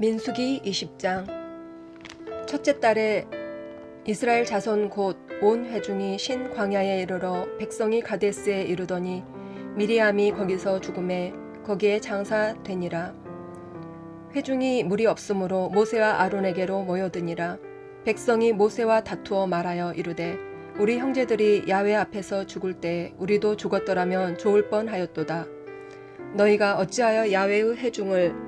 민수기 20장. 첫째 달에 이스라엘 자손 곧 온 회중이 신 광야에 이르러 백성이 가데스에 이르더니 미리암이 거기서 죽음에 거기에 장사되니라. 회중이 물이 없으므로 모세와 아론에게로 모여드니라. 백성이 모세와 다투어 말하여 이르되 우리 형제들이 야외 앞에서 죽을 때 우리도 죽었더라면 좋을 뻔하였도다. 너희가 어찌하여 야외의 회중을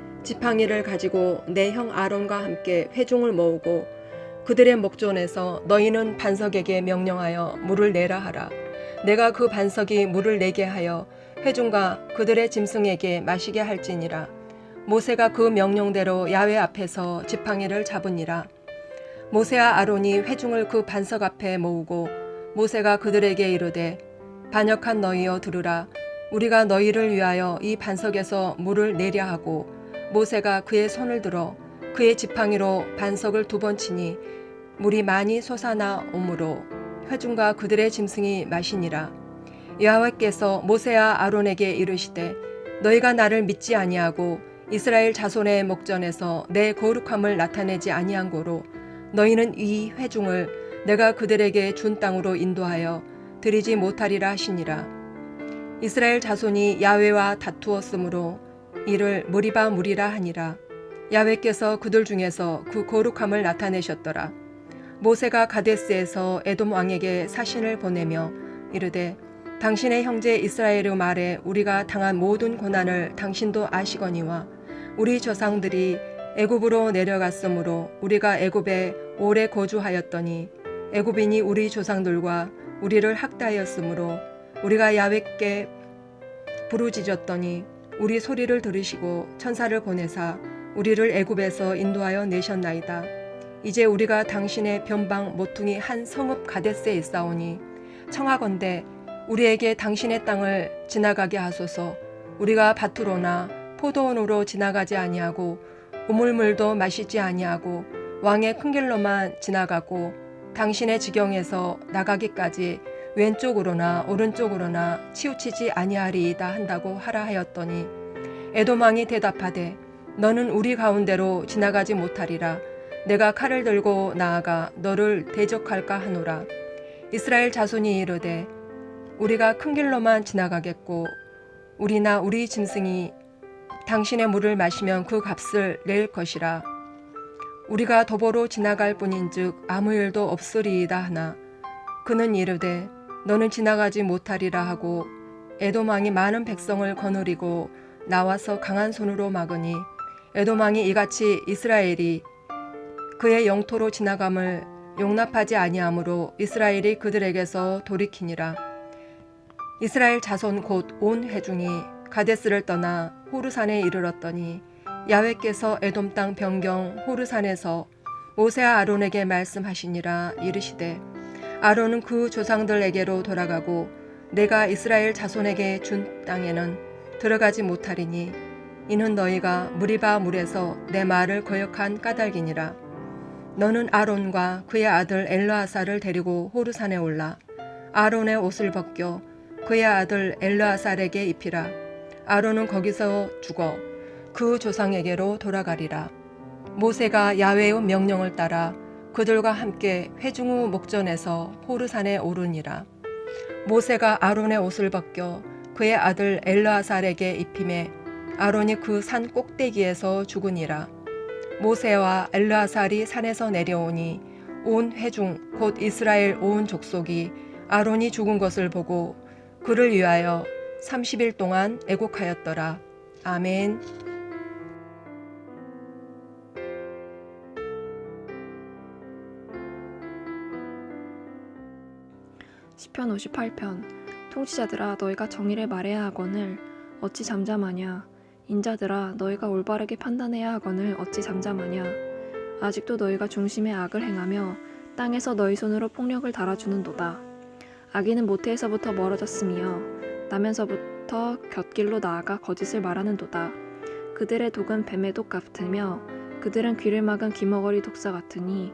지팡이를 가지고 내 형 아론과 함께 회중을 모으고 그들의 목전에서 너희는 반석에게 명령하여 물을 내라 하라. 내가 그 반석이 물을 내게 하여 회중과 그들의 짐승에게 마시게 할지니라. 모세가 그 명령대로 야외 앞에서 지팡이를 잡으니라. 모세와 아론이 회중을 그 반석 앞에 모으고 모세가 그들에게 이르되 반역한 너희여 들으라. 우리가 너희를 위하여 이 반석에서 물을 내려 하고 모세가 그의 손을 들어 그의 지팡이로 반석을 두 번 치니 물이 많이 솟아나 오므로 회중과 그들의 짐승이 마시니라. 여호와께서 모세와 아론에게 이르시되 너희가 나를 믿지 아니하고 이스라엘 자손의 목전에서 내 거룩함을 나타내지 아니한 고로 너희는 이 회중을 내가 그들에게 준 땅으로 인도하여 드리지 못하리라 하시니라. 이스라엘 자손이 야훼와 다투었으므로 이를 무리바 무리라 하니라. 야훼께서 그들 중에서 그 거룩함을 나타내셨더라. 모세가 가데스에서 에돔 왕에게 사신을 보내며 이르되 당신의 형제 이스라엘의 말에 우리가 당한 모든 고난을 당신도 아시거니와 우리 조상들이 애굽으로 내려갔으므로 우리가 애굽에 오래 거주하였더니 애굽인이 우리 조상들과 우리를 학대하였으므로 우리가 야훼께 부르짖었더니 우리 소리를 들으시고 천사를 보내사 우리를 애굽에서 인도하여 내셨나이다. 이제 우리가 당신의 변방 모퉁이 한 성읍 가데스에 있사오니 청하건대 우리에게 당신의 땅을 지나가게 하소서. 우리가 밭으로나 포도원으로 지나가지 아니하고 우물물도 마시지 아니하고 왕의 큰 길로만 지나가고 당신의 지경에서 나가기까지 왼쪽으로나 오른쪽으로나 치우치지 아니하리이다 한다고 하라 하였더니 에도망이 대답하되 너는 우리 가운데로 지나가지 못하리라. 내가 칼을 들고 나아가 너를 대적할까 하노라. 이스라엘 자손이 이르되 우리가 큰 길로만 지나가겠고 우리나 우리 짐승이 당신의 물을 마시면 그 값을 낼 것이라. 우리가 도보로 지나갈 뿐인즉 아무 일도 없으리이다 하나. 그는 이르되 너는 지나가지 못하리라 하고 에도망이 많은 백성을 거느리고 나와서 강한 손으로 막으니 에도망이 이같이 이스라엘이 그의 영토로 지나감을 용납하지 아니하므로 이스라엘이 그들에게서 돌이키니라. 이스라엘 자손 곧 온 회중이 가데스를 떠나 호르산에 이르렀더니 야훼께서 에돔 땅 변경 호르산에서 모세와 아론에게 말씀하시니라 이르시되 아론은 그 조상들에게로 돌아가고 내가 이스라엘 자손에게 준 땅에는 들어가지 못하리니 이는 너희가 무리바 물에서 내 말을 거역한 까닭이니라. 너는 아론과 그의 아들 엘르아사를 데리고 호르산에 올라 아론의 옷을 벗겨 그의 아들 엘르아살에게 입히라. 아론은 거기서 죽어 그 조상에게로 돌아가리라. 모세가 야훼의 명령을 따라 그들과 함께 회중후 목전에서 호르산에 오르니라. 모세가 아론의 옷을 벗겨 그의 아들 엘르아살에게 입힘에 아론이 그 산 꼭대기에서 죽으니라. 모세와 엘르아살이 산에서 내려오니 온 회중 곧 이스라엘 온 족속이 아론이 죽은 것을 보고 그를 위하여 30일 동안 애곡하였더라. 아멘. 시편 58편 통치자들아 너희가 정의를 말해야 하거늘 어찌 잠잠하냐 인자들아 너희가 올바르게 판단해야 하거늘 어찌 잠잠하냐 아직도 너희가 중심에 악을 행하며 땅에서 너희 손으로 폭력을 달아주는도다. 악인은 모태에서부터 멀어졌으며 나면서부터 곁길로 나아가 거짓을 말하는도다. 그들의 독은 뱀의 독 같으며 그들은 귀를 막은 귀머거리 독사 같으니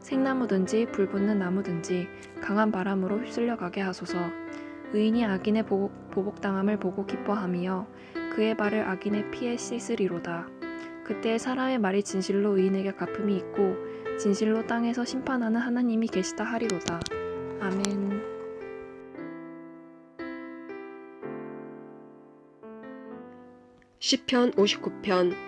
생나무든지 불 붙는 나무든지 강한 바람으로 휩쓸려 가게 하소서 의인이 악인의 보복, 보복 당함을 보고 기뻐하며 그의 발을 악인의 피에 씻으리로다 그때 사람의 말이 진실로 의인에게 갚음이 있고 진실로 땅에서 심판하는 하나님이 계시다 하리로다. 아멘. 시편 59편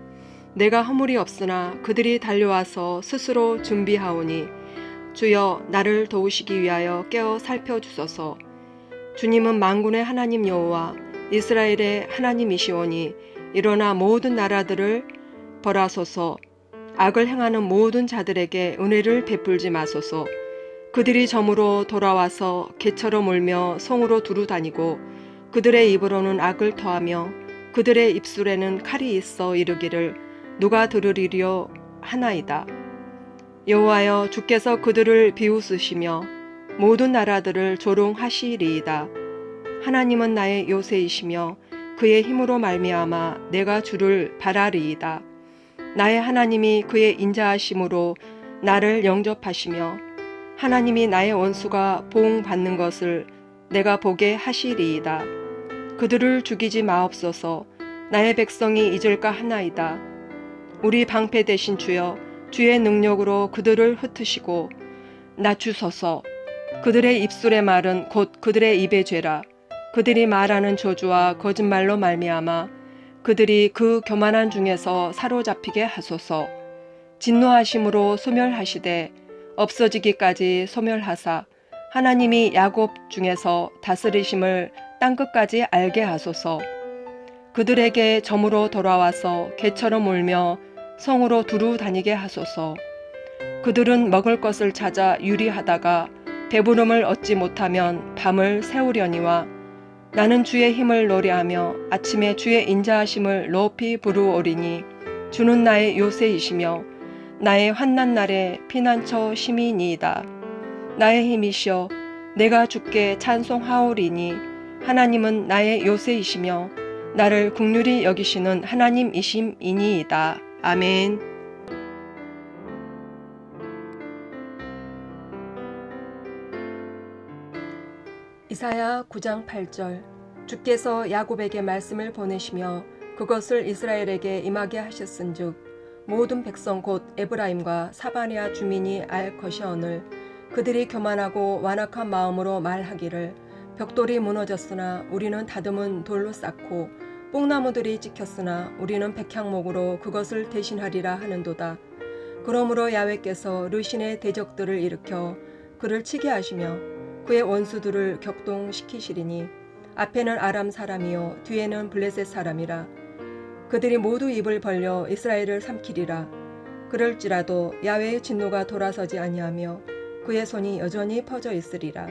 내가 허물이 없으나 그들이 달려와서 스스로 준비하오니 주여 나를 도우시기 위하여 깨어 살펴주소서. 주님은 만군의 하나님 여호와 이스라엘의 하나님이시오니 일어나 모든 나라들을 벌하소서. 악을 행하는 모든 자들에게 은혜를 베풀지 마소서. 그들이 점으로 돌아와서 개처럼 울며 성으로 두루 다니고 그들의 입으로는 악을 토하며 그들의 입술에는 칼이 있어 이르기를 누가 들으리려 하나이다. 여호와여 주께서 그들을 비웃으시며 모든 나라들을 조롱하시리이다. 하나님은 나의 요새이시며 그의 힘으로 말미암아 내가 주를 바라리이다. 나의 하나님이 그의 인자하심으로 나를 영접하시며 하나님이 나의 원수가 보응받는 것을 내가 보게 하시리이다. 그들을 죽이지 마옵소서 나의 백성이 잊을까 하나이다. 우리 방패 되신 주여 주의 능력으로 그들을 흩으시고 낮추소서. 그들의 입술의 말은 곧 그들의 입의 죄라. 그들이 말하는 저주와 거짓말로 말미암아 그들이 그 교만한 중에서 사로잡히게 하소서. 진노하심으로 소멸하시되 없어지기까지 소멸하사 하나님이 야곱 중에서 다스리심을 땅끝까지 알게 하소서. 그들에게 점으로 돌아와서 개처럼 울며 성으로 두루 다니게 하소서. 그들은 먹을 것을 찾아 유리하다가 배부름을 얻지 못하면 밤을 새우려니와 나는 주의 힘을 노래하며 아침에 주의 인자하심을 높이 부르오리니 주는 나의 요새이시며 나의 환난 날에 피난처 시민이이다. 나의 힘이시여 내가 주께 찬송하오리니 하나님은 나의 요새이시며 나를 국률이 여기시는 하나님이심이니이다. 아멘. 이사야 9장 8절 주께서 야곱에게 말씀을 보내시며 그것을 이스라엘에게 임하게 하셨은즉 모든 백성 곧 에브라임과 사바니아 주민이 알 것이오늘 그들이 교만하고 완악한 마음으로 말하기를 벽돌이 무너졌으나 우리는 다듬은 돌로 쌓고 뽕나무들이 찍혔으나 우리는 백향목으로 그것을 대신하리라 하는도다. 그러므로 야외께서 르신의 대적들을 일으켜 그를 치게 하시며 그의 원수들을 격동시키시리니 앞에는 아람 사람이요 뒤에는 블레셋 사람이라. 그들이 모두 입을 벌려 이스라엘을 삼키리라. 그럴지라도 야외의 진노가 돌아서지 아니하며 그의 손이 여전히 퍼져 있으리라.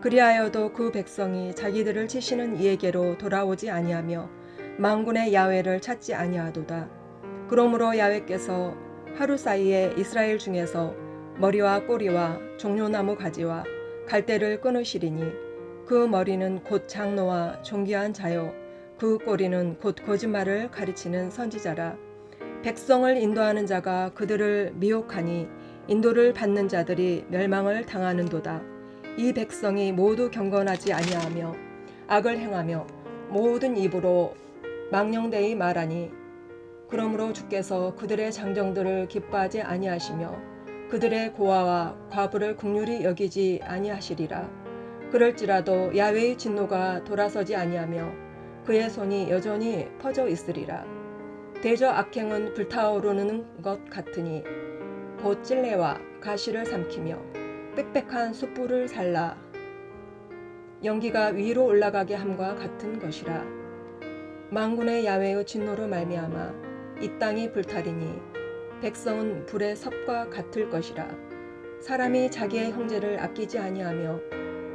그리하여도 그 백성이 자기들을 치시는 이에게로 돌아오지 아니하며 망군의 야외를 찾지 아니하도다. 그러므로 야외께서 하루 사이에 이스라엘 중에서 머리와 꼬리와 종려나무 가지와 갈대를 끊으시리니 그 머리는 곧 장로와 존귀한 자요 그 꼬리는 곧 거짓말을 가르치는 선지자라. 백성을 인도하는 자가 그들을 미혹하니 인도를 받는 자들이 멸망을 당하는도다. 이 백성이 모두 경건하지 아니하며 악을 행하며 모든 입으로 망령되이 말하니 그러므로 주께서 그들의 장정들을 기뻐하지 아니하시며 그들의 고아와 과부를 국률이 여기지 아니하시리라. 그럴지라도 야외의 진노가 돌아서지 아니하며 그의 손이 여전히 퍼져 있으리라. 대저 악행은 불타오르는 것 같으니 곧 찔레와 가시를 삼키며 빽빽한 숯불을 살라. 연기가 위로 올라가게 함과 같은 것이라 망군의 야외의 진노로 말미암아 이 땅이 불타리니 백성은 불의 섭과 같을 것이라. 사람이 자기의 형제를 아끼지 아니하며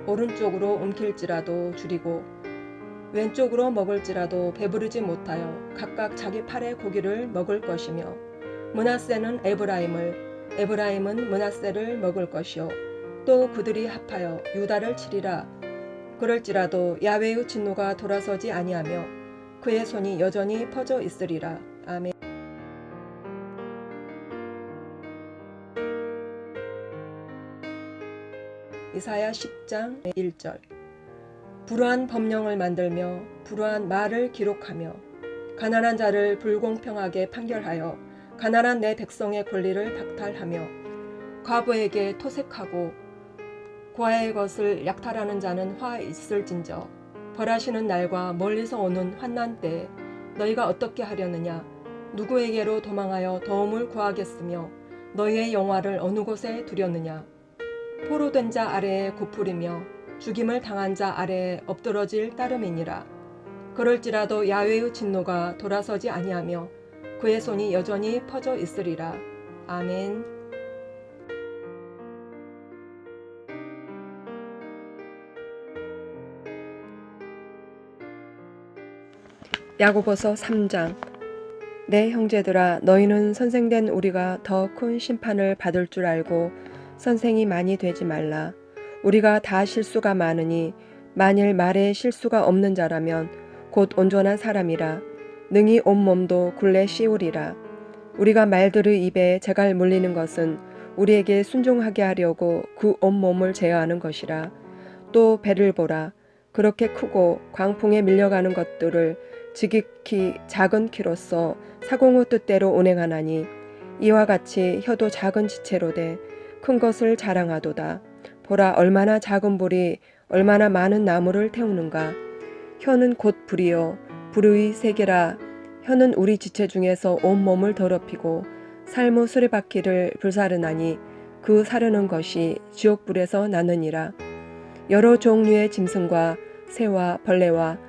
오른쪽으로 움킬지라도 줄이고 왼쪽으로 먹을지라도 배부르지 못하여 각각 자기 팔의 고기를 먹을 것이며 문하세는 에브라임을 에브라임은 문하세를 먹을 것이요. 또 그들이 합하여 유다를 치리라. 그럴지라도 야외의 진노가 돌아서지 아니하며 그의 손이 여전히 퍼져 있으리라. 아멘. 이사야 10장 1절. 불우한 법령을 만들며 불우한 말을 기록하며 가난한 자를 불공평하게 판결하여 가난한 내 백성의 권리를 박탈하며 과부에게 토색하고 고아의 것을 약탈하는 자는 화 있을진저 벌하시는 날과 멀리서 오는 환난 때에 너희가 어떻게 하려느냐 누구에게로 도망하여 도움을 구하겠으며 너희의 영화를 어느 곳에 두렸느냐 포로된 자 아래에 고풀이며 죽임을 당한 자 아래에 엎드러질 따름이니라. 그럴지라도 야외의 진노가 돌아서지 아니하며 그의 손이 여전히 퍼져 있으리라. 아멘. 야고보서 3장 내 형제들아 너희는 선생된 우리가 더 큰 심판을 받을 줄 알고 선생이 많이 되지 말라. 우리가 다 실수가 많으니 만일 말에 실수가 없는 자라면 곧 온전한 사람이라 능히 온 몸도 굴레 씌우리라. 우리가 말들의 입에 재갈 물리는 것은 우리에게 순종하게 하려고 그 온 몸을 제어하는 것이라. 또 배를 보라. 그렇게 크고 광풍에 밀려가는 것들을 지극히 작은 키로서 사공의 뜻대로 운행하나니 이와 같이 혀도 작은 지체로 돼큰 것을 자랑하도다. 보라 얼마나 작은 불이 얼마나 많은 나무를 태우는가. 혀는 곧 불이요 불의 세계라. 혀는 우리 지체 중에서 온 몸을 더럽히고 삶의 수레바퀴를 불사르나니 그 사르는 것이 지옥불에서 나느니라. 여러 종류의 짐승과 새와 벌레와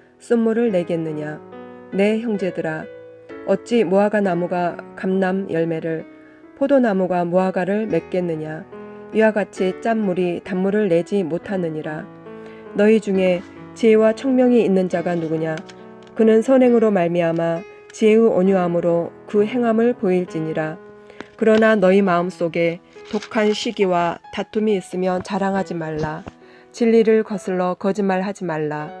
쓴물을 내겠느냐? 내 형제들아. 어찌 무화과 나무가 감람 열매를 포도나무가 무화과를 맺겠느냐? 이와 같이 짠물이 단물을 내지 못하느니라. 너희 중에 지혜와 청명이 있는 자가 누구냐? 그는 선행으로 말미암아 지혜의 온유함으로 그 행함을 보일지니라. 그러나 너희 마음속에 독한 시기와 다툼이 있으면 자랑하지 말라. 진리를 거슬러 거짓말하지 말라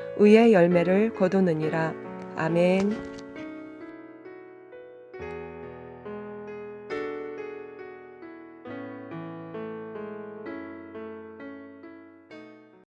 의의 열매를 거두느니라. 아멘.